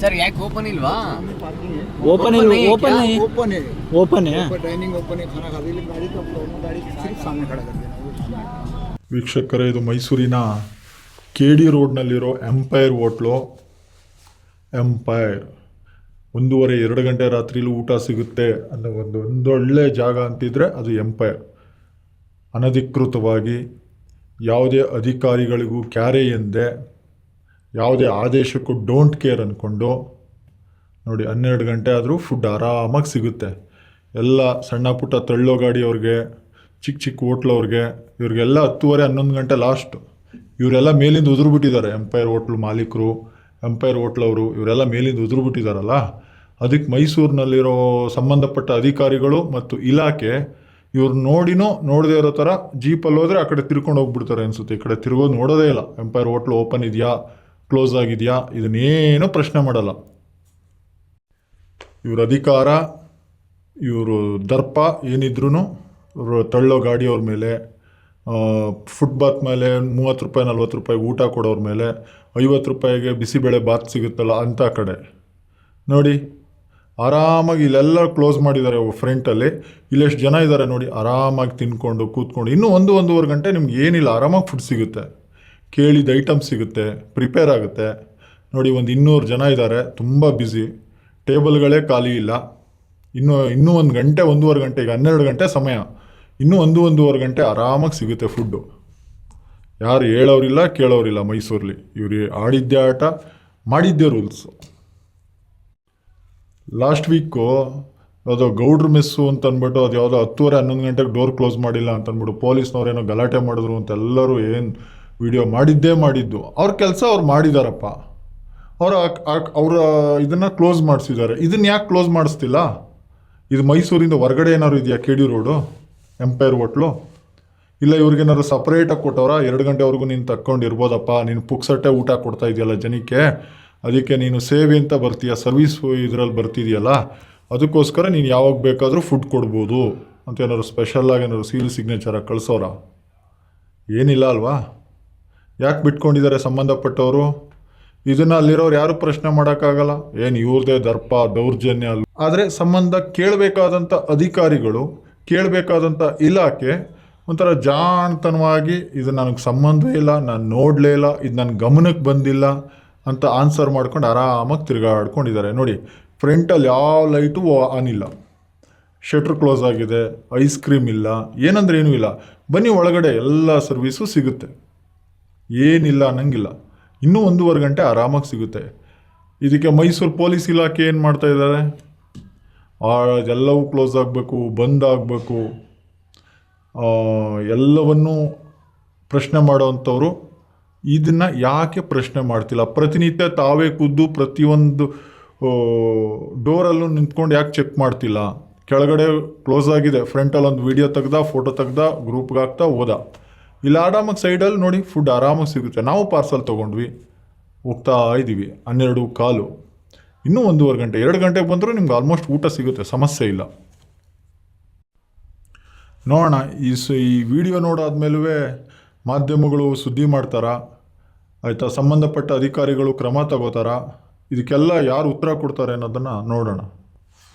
Sir याक open इल्वा open नहीं है है ओपन क्या? नहीं ओपन है ओपन है ऊपर डाइनिंग ओपन है खाना खा लेकिन गाड़ी तो दोनों गाड़ी सिर्फ सामने खड़ा कर देना वो सामने। ವೀಕ್ಷಕರೇ ಇದು ಮೈಸೂರಿನ ಕೆ ಡಿ ರೋಡ್ನಲ್ಲಿರೋ ಎಂಪೈರ್ ಹೋಟ್ಲು ಎಂಪೈರ್ ಒಂದೂವರೆ ಎರಡು ಗಂಟೆ ರಾತ್ರಿಲೂ ಊಟ ಸಿಗುತ್ತೆ ಅನ್ನೋ ಒಂದು ಒಂದೊಳ್ಳೆ ಜಾಗ ಅಂತಿದ್ರೆ ಅದು ಎಂಪೈರ್ ಅನಧಿಕೃತವಾಗಿ ಯಾವುದೇ ಅಧಿಕಾರಿಗಳಿಗೂ ಕ್ಯಾರೆ ಎಂದೆ ಯಾವುದೇ ಆದೇಶಕ್ಕೂ ಡೋಂಟ್ ಕೇರ್ ಅಂದ್ಕೊಂಡು ನೋಡಿ ಹನ್ನೆರಡು ಗಂಟೆ ಆದರೂ ಫುಡ್ ಆರಾಮಾಗಿ ಸಿಗುತ್ತೆ. ಎಲ್ಲ ಸಣ್ಣ ಪುಟ್ಟ ತಳ್ಳೋ ಗಾಡಿಯವ್ರಿಗೆ ಚಿಕ್ಕ ಚಿಕ್ಕ ಹೋಟ್ಲವ್ರಿಗೆ ಇವ್ರಿಗೆಲ್ಲ ಹತ್ತುವರೆ ಹನ್ನೊಂದು ಗಂಟೆ ಲಾಸ್ಟು ಇವರೆಲ್ಲ ಮೇಲಿಂದ ಉದುರ್ಬಿಟ್ಟಿದ್ದಾರೆ. ಎಂಪೈರ್ ಹೋಟ್ಲು ಮಾಲೀಕರು ಎಂಪೈರ್ ಹೋಟ್ಲವರು ಇವರೆಲ್ಲ ಮೇಲಿಂದ ಉದುರ್ಬಿಟ್ಟಿದ್ದಾರಲ್ಲ ಅದಕ್ಕೆ ಮೈಸೂರಿನಲ್ಲಿರೋ ಸಂಬಂಧಪಟ್ಟ ಅಧಿಕಾರಿಗಳು ಮತ್ತು ಇಲಾಖೆ ಇವ್ರು ನೋಡಿನೋ ನೋಡದೇ ಇರೋ ಥರ ಜೀಪಲ್ಲಿ ಹೋದರೆ ಆ ಕಡೆ ತಿರ್ಕೊಂಡು ಹೋಗ್ಬಿಡ್ತಾರೆ ಅನಿಸುತ್ತೆ. ಈ ಕಡೆ ತಿರ್ಗೋದು ನೋಡೋದೇ ಇಲ್ಲ. ಎಂಪೈರ್ ಹೋಟ್ಲು ಓಪನ್ ಇದೆಯಾ? ಕ್ಲೋಸ್ ಆಗಿದೆಯಾ? ಇದನ್ನೇನೂ ಪ್ರಶ್ನೆ ಮಾಡಲ್ಲ. ಇವ್ರ ಅಧಿಕಾರ, ಇವರು ದರ್ಪ ಏನಿದ್ರೂ ಇವರು ತಳ್ಳೋ ಗಾಡಿಯವ್ರ ಮೇಲೆ ಫುಟ್ಪಾತ್ ಮೇಲೆ ಮೂವತ್ತು ರೂಪಾಯಿ, ನಲ್ವತ್ತು ರೂಪಾಯಿ ಊಟ ಕೊಡೋರ ಮೇಲೆ, ಐವತ್ತು ರೂಪಾಯಿಗೆ ಬಿಸಿಬೇಳೆ ಬಾತ್ ಸಿಗುತ್ತಲ್ಲ ಅಂಥ ಕಡೆ. ನೋಡಿ, ಆರಾಮಾಗಿ ಇಲ್ಲೆಲ್ಲ ಕ್ಲೋಸ್ ಮಾಡಿದ್ದಾರೆ ಫ್ರಂಟಲ್ಲಿ ಇಲ್ಲೆಷ್ಟು ಜನ ಇದ್ದಾರೆ ನೋಡಿ, ಆರಾಮಾಗಿ ತಿನ್ಕೊಂಡು, ಕೂತ್ಕೊಂಡು, ಇನ್ನೂ ಒಂದು, ಒಂದೂವರೆ ಗಂಟೆ ನಿಮ್ಗೆ ಏನಿಲ್ಲ, ಆರಾಮಾಗಿ ಫುಡ್ ಸಿಗುತ್ತೆ. ಕೇಳಿದ ಐಟಮ್ ಸಿಗುತ್ತೆ ಪ್ರಿಪೇರ್ ಆಗುತ್ತೆ. ನೋಡಿ, ಒಂದು ಇನ್ನೂರು ಜನ ಇದ್ದಾರೆ ತುಂಬ ಬ್ಯುಸಿ ಟೇಬಲ್ಗಳೇ ಖಾಲಿ ಇಲ್ಲ. ಇನ್ನೂ ಇನ್ನೂ ಒಂದು ಗಂಟೆ, ಒಂದೂವರೆ ಗಂಟೆ, ಈಗ ಹನ್ನೆರಡು ಗಂಟೆ ಸಮಯ. ಇನ್ನೂ ಒಂದು, ಒಂದೂವರೆ ಗಂಟೆ ಆರಾಮಾಗಿ ಸಿಗುತ್ತೆ ಫುಡ್ಡು ಯಾರು ಹೇಳೋರಿಲ್ಲ, ಕೇಳೋರಿಲ್ಲ ಮೈಸೂರಲ್ಲಿ. ಇವ್ರಿಗೆ ಆಡಿದ್ದೆ ಆಟ, ಮಾಡಿದ್ದೆ ರೂಲ್ಸು ಲಾಸ್ಟ್ ವೀಕು ಯಾವುದೋ ಗೌಡ್ರ ಮೆಸ್ಸು ಅಂತ ಅಂದ್ಬಿಟ್ಟು ಅದು ಯಾವುದೋ ಹತ್ತುವರೆ, ಹನ್ನೊಂದು ಗಂಟೆಗೆ ಡೋರ್ ಕ್ಲೋಸ್ ಮಾಡಿಲ್ಲ ಅಂತ ಅಂದ್ಬಿಟ್ಟು ಪೊಲೀಸ್ನವ್ರೇನೋ ಗಲಾಟೆ ಮಾಡಿದ್ರು ಅಂತ ಎಲ್ಲರೂ ಏನು ವಿಡಿಯೋ ಮಾಡಿದ್ದೇ ಮಾಡಿದ್ದು. ಅವ್ರ ಕೆಲಸ ಅವ್ರು ಮಾಡಿದಾರಪ್ಪ. ಅವರ ಅವರ ಇದನ್ನು ಕ್ಲೋಸ್ ಮಾಡಿಸಿದ್ದಾರೆ. ಇದನ್ನ ಯಾಕೆ ಕ್ಲೋಸ್ ಮಾಡಿಸ್ತಿಲ್ಲ? ಇದು ಮೈಸೂರಿಂದ ಹೊರಗಡೆ ಏನಾದ್ರು ಇದೆಯಾ K D road Empire hotel ಇಲ್ಲ ಇವ್ರಿಗೇನಾದ್ರು ಸಪ್ರೇಟಾಗಿ ಕೊಟ್ಟವ್ರ? ಎರಡು ಗಂಟೆವರೆಗೂ ನೀನು ತಕ್ಕೊಂಡಿರ್ಬೋದಪ್ಪ. ನೀನು ಪುಕ್ಸಟ್ಟೆ ಊಟ ಕೊಡ್ತಾ ಇದೆಯಲ್ಲ ಜನಕ್ಕೆ. ಅದಕ್ಕೆ ನೀನು ಸೇವೆ ಅಂತ ಬರ್ತೀಯ? ಸರ್ವಿಸ್ ಇದರಲ್ಲಿ ಬರ್ತಿದೆಯಲ್ಲ? ಅದಕ್ಕೋಸ್ಕರ ನೀನು ಯಾವಾಗ ಬೇಕಾದರೂ ಫುಡ್ ಕೊಡ್ಬೋದು. ಅಂತ ಏನಾದ್ರು ಸ್ಪೆಷಲ್ಲಾಗಿ ಏನಾದ್ರು ಸೀಲ್ ಸಿಗ್ನೇಚರಾಗಿ ಕಳಿಸೋರ ಏನಿಲ್ಲ ಅಲ್ವಾ? ಯಾಕೆ ಬಿಟ್ಕೊಂಡಿದ್ದಾರೆ ಸಂಬಂಧಪಟ್ಟವರು? ಇದನ್ನು ಅಲ್ಲಿರೋರು ಯಾರು ಪ್ರಶ್ನೆ ಮಾಡೋಕ್ಕಾಗಲ್ಲ? ಏನು ಇವ್ರದೇ ದರ್ಪ, ದೌರ್ಜನ್ಯ ಅಲ್ಲ ಆದರೆ ಸಂಬಂಧ ಕೇಳಬೇಕಾದಂಥ ಅಧಿಕಾರಿಗಳು ಕೇಳಬೇಕಾದಂಥ ಇಲಾಖೆ ಒಂಥರ ಜಾಣತನವಾಗಿ ಇದು ನನಗೆ ಸಂಬಂಧವೇ ಇಲ್ಲ, ನಾನು ನೋಡಲೇ ಇಲ್ಲ, ಇದು ನನ್ನ ಗಮನಕ್ಕೆ ಬಂದಿಲ್ಲ ಅಂತ ಆನ್ಸರ್ ಮಾಡ್ಕೊಂಡು ಆರಾಮಾಗಿ ತಿರುಗಾಡ್ಕೊಂಡಿದ್ದಾರೆ ನೋಡಿ ಫ್ರಂಟಲ್ಲಿ ಯಾವ ಲೈಟು ಆನ್ ಇಲ್ಲ. ಶಟ್ರ್ ಕ್ಲೋಸ್ ಆಗಿದೆ ಐಸ್ ಕ್ರೀಮ್ ಇಲ್ಲ ಏನಂದ್ರೆ ಏನೂ ಇಲ್ಲ. ಬನ್ನಿ ಒಳಗಡೆ ಎಲ್ಲ ಸರ್ವೀಸು ಸಿಗುತ್ತೆ. ಏನಿಲ್ಲ ಅನ್ನಂಗಿಲ್ಲ. ಇನ್ನೂ ಒಂದೂವರೆ ಗಂಟೆ ಆರಾಮಾಗಿ ಸಿಗುತ್ತೆ. ಇದಕ್ಕೆ ಮೈಸೂರು ಪೊಲೀಸ್ ಇಲಾಖೆ ಏನು ಮಾಡ್ತಾ ಇದ್ದಾರೆ? ಎಲ್ಲವೂ ಕ್ಲೋಸ್ ಆಗಬೇಕು, ಬಂದ್ ಆಗಬೇಕು. ಎಲ್ಲವನ್ನೂ ಪ್ರಶ್ನೆ ಮಾಡೋವಂಥವ್ರು ಇದನ್ನು ಯಾಕೆ ಪ್ರಶ್ನೆ ಮಾಡ್ತಿಲ್ಲ? ಪ್ರತಿನಿತ್ಯ ತಾವೇ ಕುದ್ದು ಪ್ರತಿಯೊಂದು ಡೋರಲ್ಲೂ ನಿಂತ್ಕೊಂಡು ಯಾಕೆ ಚೆಕ್ ಮಾಡ್ತಿಲ್ಲ? ಕೆಳಗಡೆ ಕ್ಲೋಸ್ ಆಗಿದೆ. ಫ್ರಂಟಲ್ಲಿ ಒಂದು ವಿಡಿಯೋ ತೆಗ್ದ ಫೋಟೋ ತೆಗ್ದ ಗ್ರೂಪ್ಗೆ ಹಾಕ್ತಾ ಹೋದ. ಇಲ್ಲಿ ಆರಾಮಾಗಿ ಸೈಡಲ್ಲಿ ನೋಡಿ ಫುಡ್ ಆರಾಮಾಗಿ ಸಿಗುತ್ತೆ. ನಾವು ಪಾರ್ಸಲ್ ತೊಗೊಂಡ್ವಿ. ಹೋಗ್ತಾ ಇದ್ದೀವಿ ಹನ್ನೆರಡು ಕಾಲು. ಇನ್ನೂ ಒಂದೂವರೆ ಗಂಟೆ. ಎರಡು ಗಂಟೆಗೆ ಬಂದರೂ ನಿಮ್ಗೆ ಆಲ್ಮೋಸ್ಟ್ ಊಟ ಸಿಗುತ್ತೆ. ಸಮಸ್ಯೆ ಇಲ್ಲ. ನೋಡೋಣ. ಈ ಸ, ಈ ವಿಡಿಯೋ ನೋಡಾದ್ಮೇಲೂ ಮಾಧ್ಯಮಗಳು ಸುದ್ದಿ ಮಾಡ್ತಾರ. ಆಯಿತಾ? ಸಂಬಂಧಪಟ್ಟ ಅಧಿಕಾರಿಗಳು ಕ್ರಮ ತಗೋತಾರ. ಇದಕ್ಕೆಲ್ಲ ಯಾರು ಉತ್ತರ ಕೊಡ್ತಾರೆ ಅನ್ನೋದನ್ನು ನೋಡೋಣ.